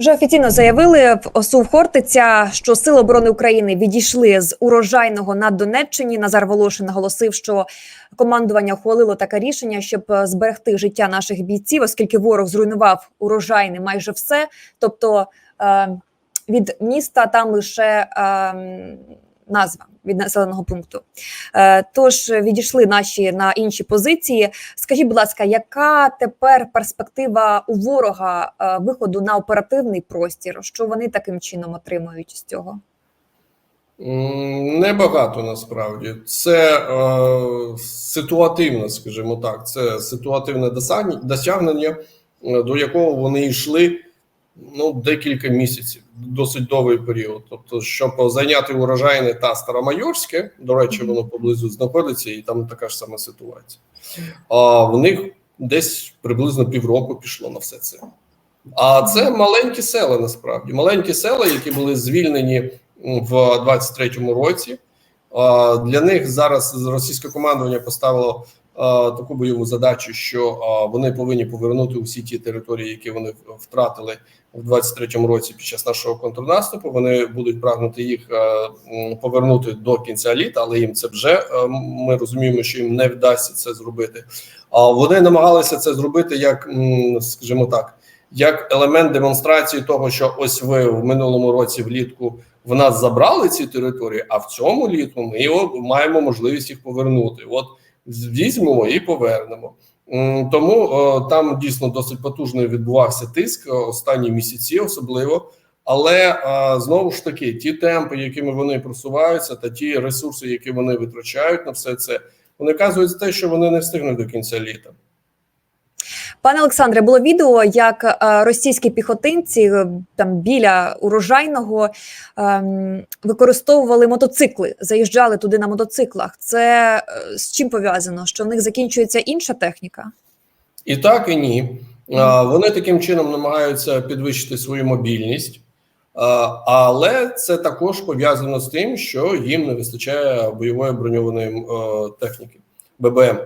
Вже офіційно заявили в ОСУ Хортиця, що Сили оборони України відійшли з урожайного на Донеччині. Назар Волошин наголосив, що командування ухвалило таке рішення, щоб зберегти життя наших бійців, оскільки ворог зруйнував урожайне майже все. Тобто е, від міста там лише е, назва від населеного пункту. Е, тож відійшли наші на інші позиції. Скажіть, будь ласка, яка тепер перспектива у ворога е, виходу на оперативний простір? Що вони таким чином отримують з цього? Небагато насправді. Це е, ситуативно, скажімо так. Це ситуативне досягнення- досягнення, е, до якого вони йшли ну, декілька місяців, досить довгий період. Тобто, щоб зайняти урожайне та Старомайорське, до речі, воно поблизу знаходиться, і там така ж сама ситуація. А в них десь приблизно півроку пішло на все це. А це маленькі села насправді. Маленькі села, які були звільнені в 23-му році. Для них зараз російське командування поставило таку бойову задачу, що вони повинні повернути усі ті території, які вони втратили в 23-му році під час нашого контрнаступу. Вони будуть прагнути їх повернути до кінця літа, але їм це вже ми розуміємо, що їм не вдасться це зробити. А вони намагалися це зробити як, скажімо так, як елемент демонстрації того, що ось ви в минулому році влітку в нас забрали ці території, а в цьому літку ми маємо можливість їх повернути. От візьмемо і повернемо. Тому там дійсно досить потужно відбувався тиск останні місяці, особливо. Але е, знову ж таки, ті темпи, якими вони просуваються, та ті ресурси, які вони витрачають на все це, вони вказують те, що вони не встигнуть до кінця літа. Пане Олександре, було відео, як е, російські піхотинці е, там біля урожайного ем, використовували мотоцикли, заїжджали туди на мотоциклах. Це е, з чим пов'язано? Що в них закінчується інша техніка? І так, і ні. Вони таким чином намагаються підвищити свою мобільність, але це також пов'язано з тим, що їм не вистачає бойової броньованої техніки ББМ,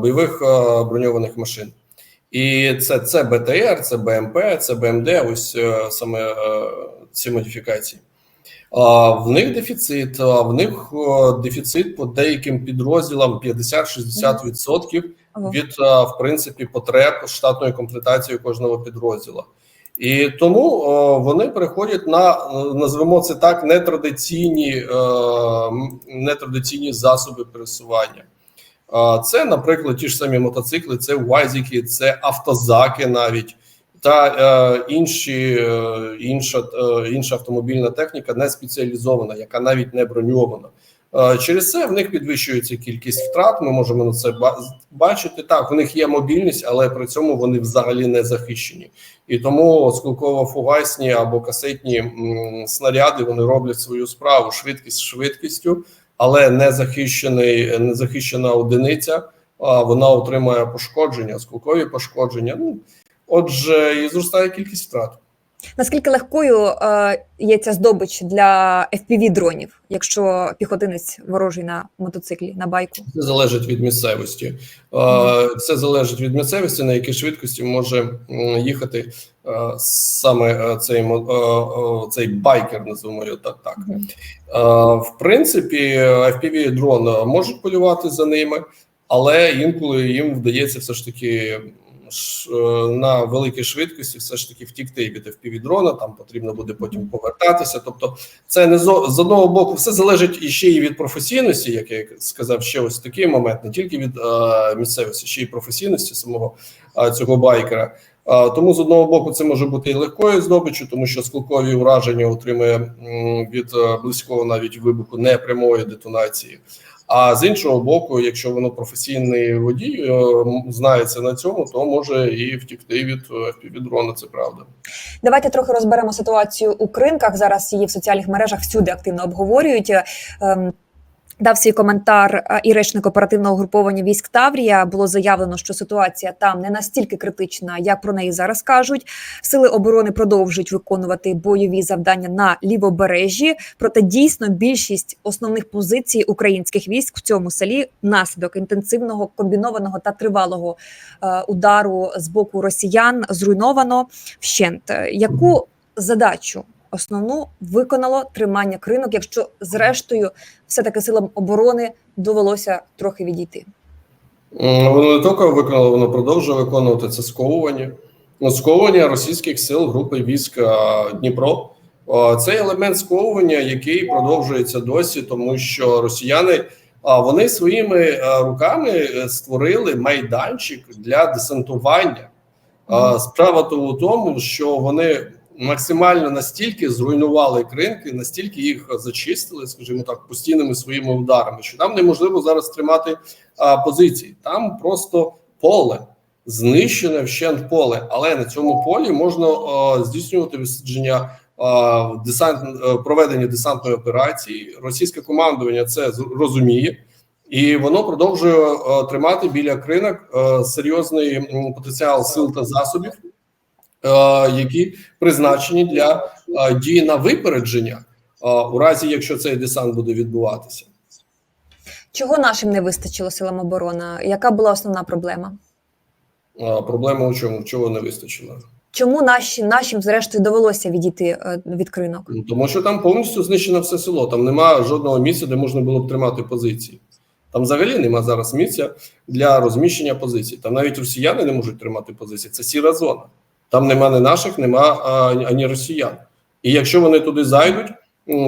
бойових броньованих машин. І це, це БТР, це БМП, це БМД. Ось е, саме е, ці модифікації. А, В них дефіцит, в них е, дефіцит по деяким підрозділам 50-60% від в принципі потреб штатної комплектації кожного підрозділу. І тому вони переходять на назвемо це так нетрадиційні, нетрадиційні засоби пересування. Це, наприклад, ті ж самі мотоцикли, це УАЗики, це автозаки навіть та е, інші, е, інша, е, інша автомобільна техніка не спеціалізована, яка навіть не броньована. Через це в них підвищується кількість втрат. Ми можемо на це бачити. Так, в них є мобільність, але при цьому вони взагалі не захищені. І тому скілково-фугасні або касетні снаряди вони роблять свою справу швидкість швидкістю, але не захищений, не захищена одиниця. А вона отримає пошкодження, скілкові пошкодження. Ну отже, і зростає кількість втрат. Наскільки легкою е, є ця здобич для fpv дронів, якщо піхотинець ворожий на мотоциклі на байку? Це залежить від місцевості. Е, Це залежить від місцевості, на якій швидкості може їхати саме е, цей е, е, цей байкер, називаємо його так. так. Е, В принципі, fpv дрон можуть полювати за ними, але інколи їм вдається все ж таки е, на великій швидкості все ж таки втікти від fpv дрона. Там потрібно буде потім повертатися. Тобто, це не зо з одного боку, все залежить іще і від професійності, як я сказав, ще ось такий момент, не тільки від е, місцевості, ще й професійності самого е, цього байкера. Е, Тому з одного боку це може бути і легкою здобиччю, тому що скілкові ураження отримує від е, близького навіть вибуху непрямої детонації. А з іншого боку, якщо воно професійний водій е, знається на цьому, то може і втікти від дрона. Це правда. Давайте трохи розберемо ситуацію у кринках. Зараз її в соціальних мережах всюди активно обговорюють. Дав свій коментар а, і речник оперативного груповання військ Таврія. Було заявлено, що ситуація там не настільки критична, як про неї зараз кажуть. Сили оборони продовжують виконувати бойові завдання на лівобережжі. Проте дійсно більшість основних позицій українських військ в цьому селі внаслідок інтенсивного комбінованого та тривалого е, удару з боку росіян зруйновано вщент. Е, Яку задачу основну виконало тримання кринок, якщо зрештою все таки силам оборони довелося трохи відійти? Воно не тільки виконало, воно продовжує виконувати це сковування. Ну, сковування російських сил групи військ Дніпро. Це елемент сковування, який продовжується досі, тому що росіяни вони своїми руками е, створили майданчик для десантування. Справа то у тому, що вони максимально настільки зруйнували кринки, настільки їх зачистили, скажімо так, постійними своїми ударами, що там неможливо зараз тримати а, позиції. Там просто поле знищене вщент поле, але на цьому полі можна а, здійснювати висадження десант е, проведення десантної операції. Російське командування це розуміє. І воно продовжує е, тримати біля кринок е, серйозний потенціал сил та засобів, які призначені для е, дії на випередження е, у разі, якщо цей десант буде відбуватися. Чого нашим не вистачило силам оборони? Яка була основна проблема? Е, Проблема у чому? Чого не вистачило? Чому наші нашим зрештою довелося відійти е, від кринок? Ну, Тому що там повністю знищено все село. Там немає жодного місця, де можна було б тримати позиції. Там взагалі нема зараз місця для розміщення позицій. Там навіть росіяни не можуть тримати позиції. Це сіра зона. Там нема ні наших, нема ані росіян. І якщо вони туди зайдуть,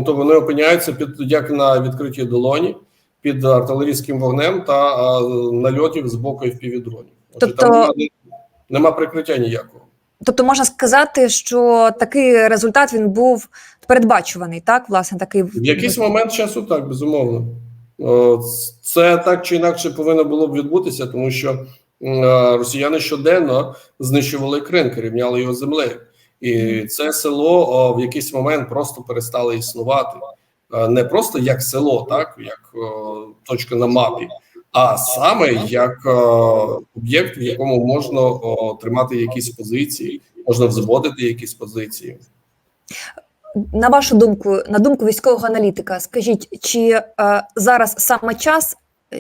то вони опиняються під як на відкритій долоні під артилерійським вогнем та нальотів з боку впівдронів. Отже, Тобто- там нема, нема прикриття ніякого. Тобто можна сказати, що такий результат він був передбачуваний, так власне такий В якийсь момент часу так, безумовно. Це так чи інакше повинно було б відбутися, тому що росіяни щоденно знищували кринки, рівняли його землею. І це село в якийсь момент просто перестало існувати. Е, Не просто як село, так як точка на мапі, а саме як об'єкт, в якому можна тримати якісь позиції, можна взводити якісь позиції. на вашу думку, на думку військового аналітика, скажіть, чи е, зараз саме час, е,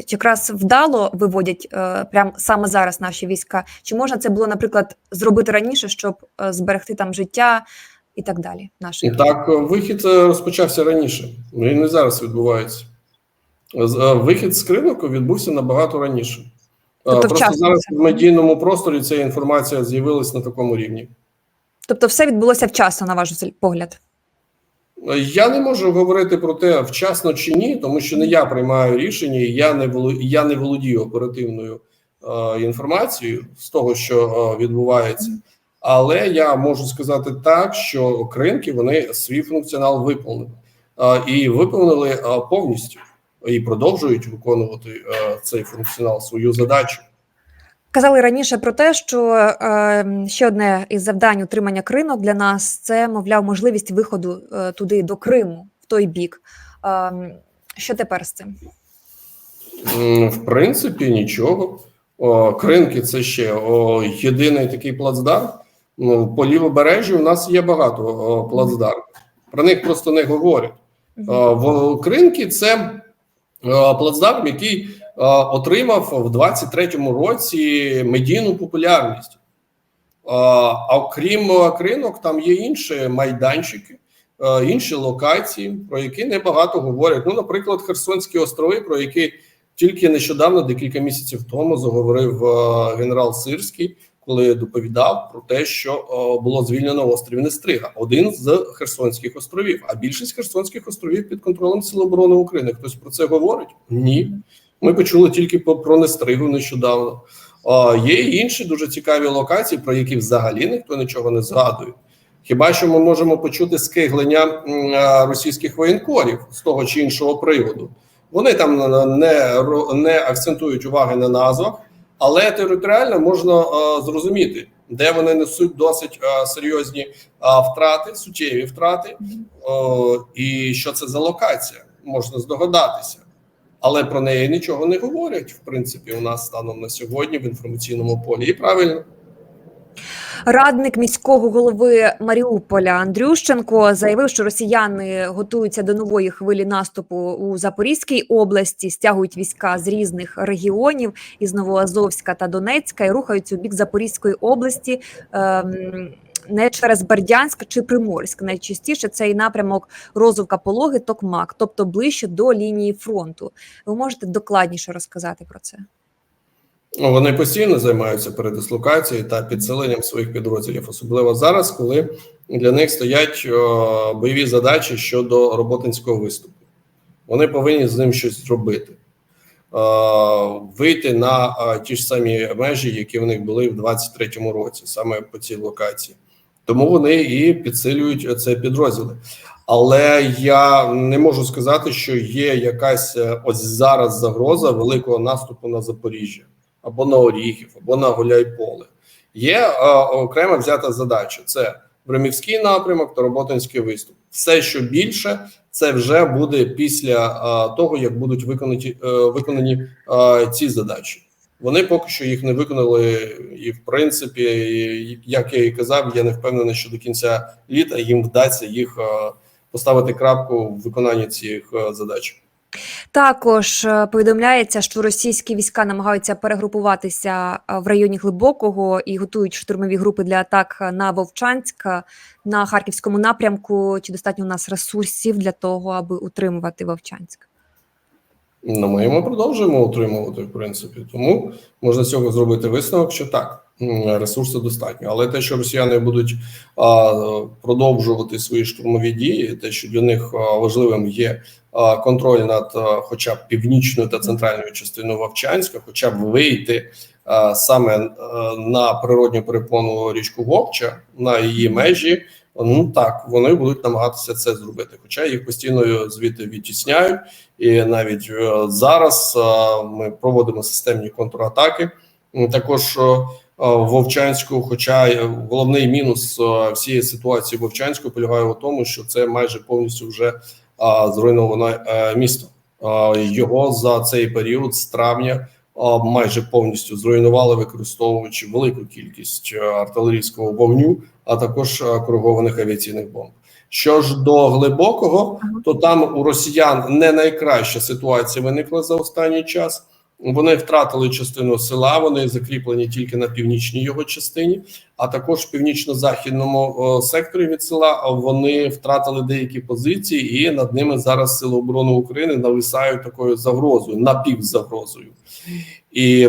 якраз вдало виводять е, прямо саме зараз наші війська? Чи можна це було, наприклад, зробити раніше, щоб е, зберегти там життя і так далі? Наших Так, вихід е, розпочався раніше. Він не зараз відбувається. Вихід з кринок відбувся набагато раніше. Тобто Просто вчасно зараз в медійному просторі ця інформація з'явилась на такому рівні. тобто, все відбулося вчасно, на ваш погляд? Я не можу говорити про те, вчасно чи ні, тому що не я приймаю рішення, я не я не володію оперативною е, інформацією з того, що е, відбувається. Але я можу сказати так, що кринки вони свій функціонал виповнили Е, і виповнили е, повністю і продовжують виконувати е, цей функціонал, свою задачу. Казали раніше про те, що е, ще одне із завдань утримання кринок для нас це, мовляв, можливість виходу е, туди до Криму, в той бік. Е, що тепер з цим? В принципі, нічого. О, кринки це ще о, єдиний такий плацдарм. Ну, по лівобережжю у нас є багато о, плацдармів. Про них просто не говорять. О, в Кринки це о, плацдарм, який отримав в 23-му році медійну популярність. А окрім кринок, там є інші майданчики, е, інші локації, про які небагато говорять. Ну, наприклад, Херсонські острови, про які тільки нещодавно, декілька місяців тому, заговорив е, генерал Сирський, коли доповідав про те, що е, було звільнено острів Нестрига, один з Херсонських островів. А більшість Херсонських островів під контролем Сил оборони України. Хтось про це говорить? Ні. Ми почули тільки про Нестригу нещодавно. А, є і інші дуже цікаві локації, про які взагалі ніхто нічого не згадує. Хіба що ми можемо почути скиглення російських воєнкорів з того чи іншого приводу? Вони там не, не акцентують уваги на назвах, але територіально можна а, зрозуміти, де вони несуть досить а, серйозні а, втрати, суттєві втрати, О, і що це за локація, можна здогадатися. Але про неї нічого не говорять. В принципі, у нас станом на сьогодні в інформаційному полі. І правильно. Радник міського голови Маріуполя Андрющенко заявив, що росіяни готуються до нової хвилі наступу у Запорізькій області, стягують війська з різних регіонів із Новоазовська та Донецька і рухаються у бік Запорізької області. ем, Не через Бердянськ чи Приморськ. Найчастіше цей напрямок розвивка пологи Токмак, тобто ближче до лінії фронту. Ви можете докладніше розказати про це? Ну, Вони постійно займаються передислокацією та підсиленням своїх підрозділів, особливо зараз, коли для них стоять бойові задачі щодо роботинського виступу. Вони повинні з ним щось зробити, вийти на ті ж самі межі, які в них були в 23-му році, саме по цій локації. Тому вони і підсилюють це підрозділи. Але я не можу сказати, що є якась е, ось зараз загроза великого наступу на Запоріжжя або на Оріхів, або на Гуляйполе. Є е, окрема взята задача: це Бремівський напрямок та Роботинський виступ. Все, що більше, це вже буде після е, того, як будуть виконані, виконані ці задачі. Вони поки що їх не виконали, і в принципі, як я і казав, я не впевнений, що до кінця літа їм вдасться їх е, поставити крапку в виконанні цих е, задач. Також е, повідомляється, що російські війська намагаються перегрупуватися в районі глибокого і готують штурмові групи для атак на Вовчанськ на харківському напрямку. Чи достатньо у нас ресурсів для того, аби утримувати Вовчанськ? Ну, ми йому продовжуємо утримувати, в принципі. Тому можна з цього зробити висновок, що так, м, ресурсу достатньо. Але те, що росіяни будуть а, продовжувати свої штурмові дії, те, що для них важливим є а, контроль над а, хоча б північною та центральною частиною Вовчанська, хоча б вийти а, саме а, на природню перепону річку Вовча, на її межі. Ну так, вони будуть намагатися це зробити, хоча їх постійно звідти відтісняють, і навіть е, зараз е, ми проводимо системні контратаки. Також е, Вовчанську, хоча головний мінус всієї ситуації Вовчанську полягає у тому, що це майже повністю вже зруйноване місто. Його за цей період з травня майже повністю зруйнували, використовуючи велику кількість е, артилерійського вогню, а також е, коригованих авіаційних бомб. Що ж до глибокого, то там у росіян не найкраща ситуація виникла за останній час. Вони втратили частину села, вони закріплені тільки на північній його частині, а також в північно-західному секторі від села вони втратили деякі позиції, і над ними зараз Сили оборони України нависають такою загрозою, напівзагрозою. І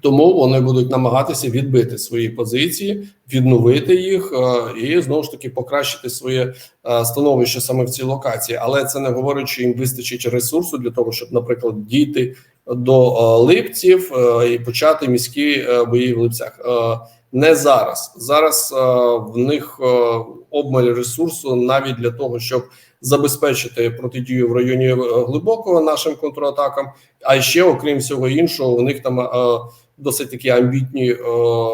тому вони будуть намагатися відбити свої позиції, відновити їх е, і знову ж таки покращити своє е, становище саме в цій локації. Але це не говорить, що їм вистачить ресурсу для того, щоб, наприклад, дійти до е, липців е, і почати міські е, бої в липцях. Не зараз. Зараз в них обмаль ресурсу навіть для того, щоб забезпечити протидію в районі глибокого нашим контратакам. А ще, окрім всього іншого, у них там досить такі амбітні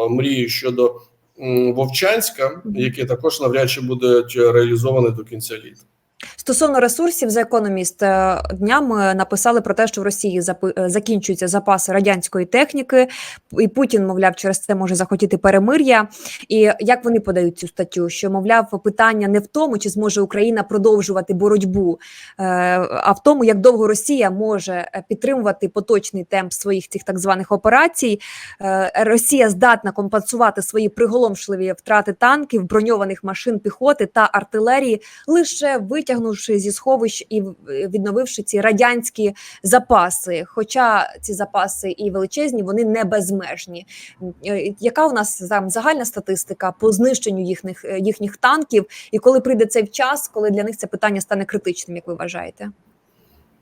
мрії щодо Вовчанська, які також навряд чи будуть реалізовані до кінця літа. Стосовно ресурсів, за економіст е, днями написали про те, що в Росії запи- е, закінчуються запаси радянської техніки, і Путін, мовляв, через це може захотіти перемир'я. І як вони подають цю статтю? Що мовляв, питання не в тому, чи зможе Україна продовжувати боротьбу, е, а в тому, як довго Росія може підтримувати поточний темп своїх цих так званих операцій. Росія здатна компенсувати свої приголомшливі втрати танків, броньованих машин піхоти та артилерії лише витягнувши зі сховищ і відновивши ці радянські запаси. Хоча ці запаси і величезні, вони не безмежні. Е, Яка у нас там загальна статистика по знищенню їхніх е, їхніх танків? І коли прийде цей час, коли для них це питання стане критичним, як ви вважаєте?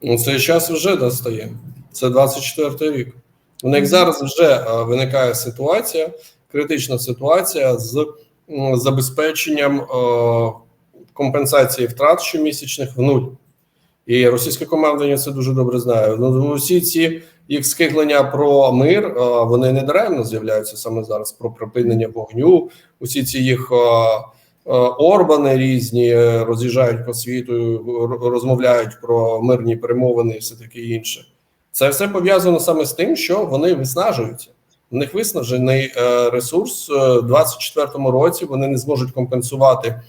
Ну, цей час вже настає. Це 24 рік. У них зараз вже е, виникає ситуація, критична ситуація з забезпеченням компенсації втрат щомісячних в нуль. І російське командування це дуже добре знає. Ну, усі ці їх скиглення про мир, е, вони не даремно з'являються саме зараз про припинення вогню. Усі ці їх е, Орбани різні е, роз'їжджають по світу, розмовляють про мирні перемовини і все таке інше. Це все пов'язано саме з тим, що вони виснажуються. У них виснажений е, ресурс е, у 24-му році. Вони не зможуть компенсувати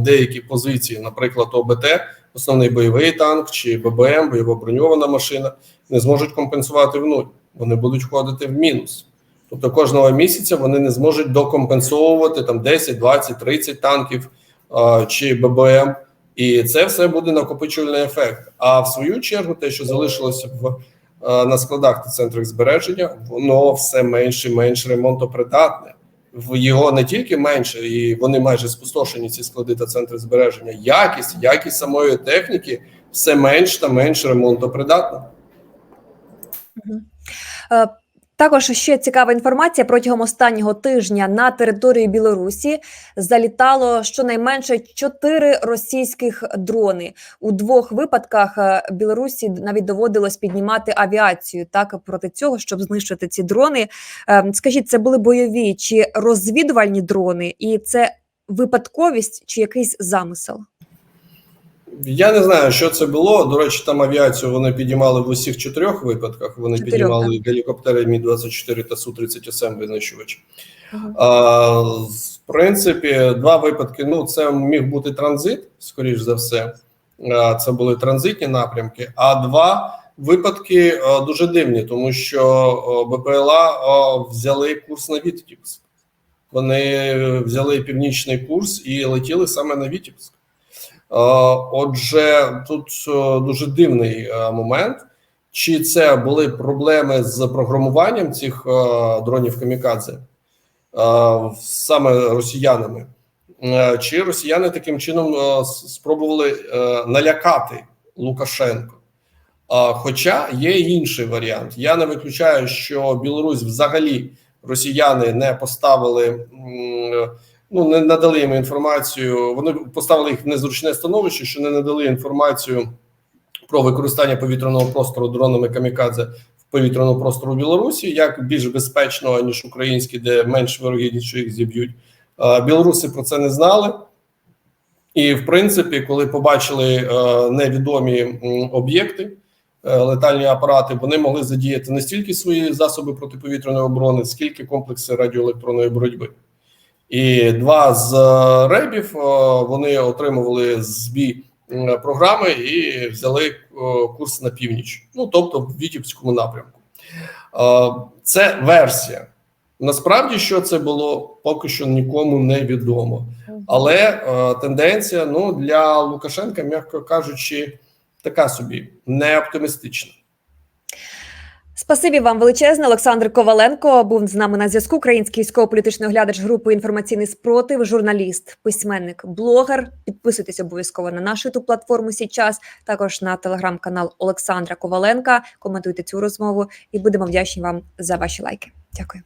деякі позиції, наприклад, ОБТ, основний бойовий танк чи ББМ, бойова броньована машина, не зможуть компенсувати в нуль. Вони будуть входити в мінус. Тобто кожного місяця вони не зможуть докомпенсовувати там 10, 20, 30 танків а, чи ББМ, і це все буде накопичувальний ефект. А в свою чергу, те, що залишилося в а, на складах та центрах збереження, воно все менше і менш ремонтопридатне. В його не тільки менше, і вони майже спустошені ці склади та центри збереження. Якість, якість самої техніки все менш та менш ремонтопридатна. Е, Також ще цікава інформація протягом останнього тижня на територію Білорусі залітало щонайменше чотири російських дрони. У двох випадках е, Білорусі навіть доводилось піднімати авіацію так проти цього, щоб знищити ці дрони. Е, Скажіть, це були бойові чи розвідувальні дрони, і це випадковість чи якийсь замисел? Я не знаю, що це було. До речі, там авіацію вони підіймали в усіх чотирьох випадках. Вони Чотирьох, підіймали гелікоптери Мі 24 та Су 37 винищувач. Мгм. А, в принципі, два випадки. Ну, це міг бути транзит, скоріш за все. А, Це були транзитні напрямки. А два випадки а, дуже дивні, тому що БПЛА а, взяли курс на Вітебськ. Вони взяли північний курс і летіли саме на Вітебськ. Е, Отже, тут е, дуже дивний е, момент. Чи це були проблеми з програмуванням цих дронів камікадзе саме росіянами? Чи росіяни таким чином спробували налякати Лукашенко? Хоча є інший варіант. Я не виключаю, що Білорусь взагалі росіяни не поставили. Ну не надали їм інформацію. Вони поставили їх в незручне становище, що не надали інформацію про використання повітряного простору дронами камікадзе в повітряному простору Білорусі, як більш безпечно ніж українські, де менш вирогідність, що їх зіб'ють. Білоруси про це не знали. І, в принципі, коли побачили е, невідомі об'єкти, е, летальні апарати, вони могли задіяти не стільки свої засоби протиповітряної оборони, скільки комплекси радіоелектронної боротьби. І два з е, ребів е, вони отримували збій програми і взяли е, курс на північ, ну тобто в Вітівському напрямку. Це версія. Насправді, що це було, поки що нікому не відомо. Але тенденція ну, для Лукашенка, м'яко кажучи, така собі не оптимістична. Спасибі вам величезне. Олександр Коваленко був з нами на зв'язку. Український військово-політичний оглядач групи інформаційний спротив, журналіст, письменник, блогер. Підписуйтесь обов'язково на нашу ту платформу Січас, також на телеграм-канал Олександра Коваленка. Коментуйте цю розмову і будемо вдячні вам за ваші лайки. Дякую.